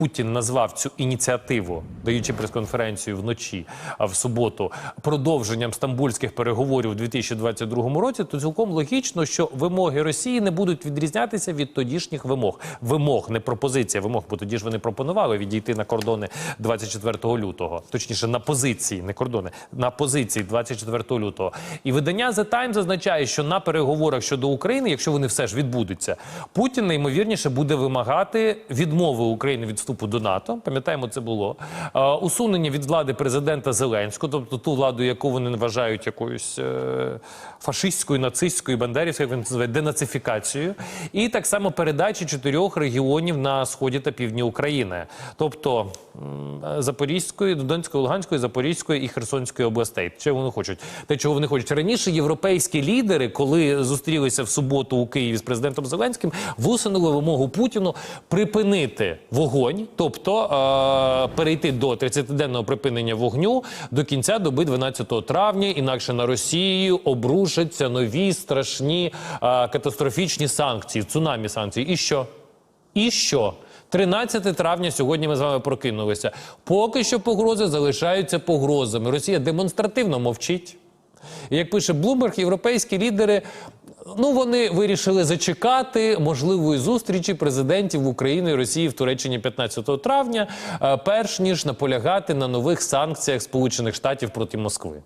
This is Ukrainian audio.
Путін назвав цю ініціативу, даючи прес-конференцію вночі в суботу, продовженням стамбульських переговорів у 2022 році, то цілком логічно, що вимоги Росії не будуть відрізнятися від тодішніх вимог. Вимог, не пропозиція вимог, бо тоді ж вони пропонували відійти на кордони 24 лютого, точніше на позиції, не кордони, на позиції 24 лютого. І видання The Times зазначає, що на переговорах щодо України, якщо вони все ж відбудуться, Путін найімовірніше буде вимагати відмови України від вступу до НАТО. Пам'ятаємо, це було е, усунення від влади президента Зеленського, тобто ту владу, яку вони вважають якоюсь е, фашистською, нацистською, бандерівською, як вони називають, денацифікацією, і так само передачі чотирьох регіонів на сході та півдні України, тобто Запорізької, Донецької, Луганської, Запорізької і Херсонської областей. Що вони хочуть? Те, чого вони хочуть раніше, європейські лідери, коли зустрілися в суботу у Києві з президентом Зеленським, висунули вимогу Путіну припинити вогонь, тобто е- перейти до 30-денного припинення вогню до кінця доби 12 травня. Інакше на Росію обрушаться нові страшні е- катастрофічні санкції, цунамі санкцій. І що? І що? 13 травня сьогодні ми з вами прокинулися. Поки що погрози залишаються погрозами. Росія демонстративно мовчить. Як пише Блумберг, європейські лідери ну вони вирішили зачекати можливої зустрічі президентів України і Росії в Туреччині 15 травня, е, перш ніж наполягати на нових санкціях Сполучених Штатів проти Москви.